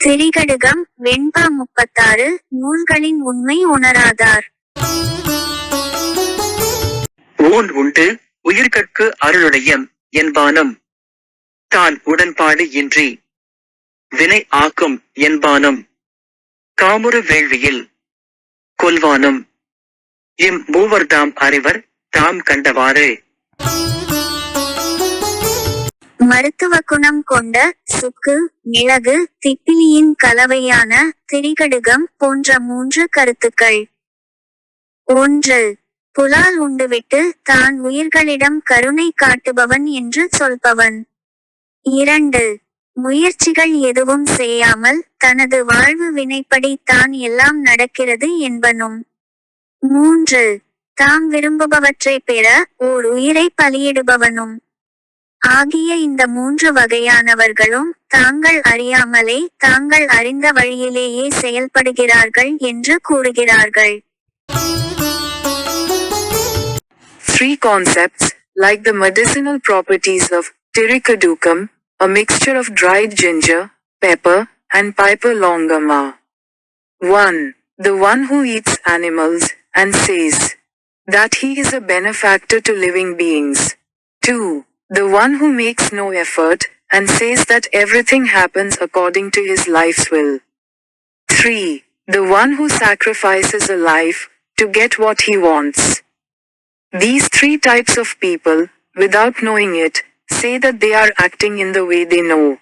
திரிகடுகம் வெண்பா முப்பத்தாறு நூல்களின் உண்மை உணராதார். ஊன் உண்டு உயிர்கட்கு அருளுடையம் என்பானும் தான் உடன்பாடு இன்றி வினை ஆக்கும் என்பானும் காமுறு வேள்வியில் கொல்வானும். இம் மூவர்தாம் அறிவர் தாம் கண்டவாறு. மருத்துவ குணம் கொண்ட சுக்கு மிளகு திப்பிலியின் கலவையான திரிகடுகம் போன்ற மூன்று கருத்துக்கள். ஒன்று புலால் உண்டுவிட்டு தான் உயிர்களிடம் கருணை காட்டுபவன் என்று சொல்பவன். இரண்டு முயற்சிகள் எதுவும் செய்யாமல் தனது வாழ்வு வினைப்படி தான் எல்லாம் நடக்கிறது என்பனும். மூன்று தாம் விரும்புபவற்றை பெற ஓர் உயிரை பலியிடுபவனும். ஆகிய இந்த மூன்று வகையானவர்களும் தாங்கள் அறியாமலே தாங்கள் அறிந்த வழியிலேயே செயல்படுகிறார்கள் என்று கூறுகிறார்கள் Three concepts, like the medicinal properties of tirikadukam, a mixture of dried ginger, pepper, and piper longum are 1. The one who eats animals, and says that he is a benefactor to living beings. 2. The one who makes no effort, and says that everything happens according to his life's will. 3. The one who sacrifices a life to get what he wants. These three types of people, without knowing it, say that they are acting in the way they know.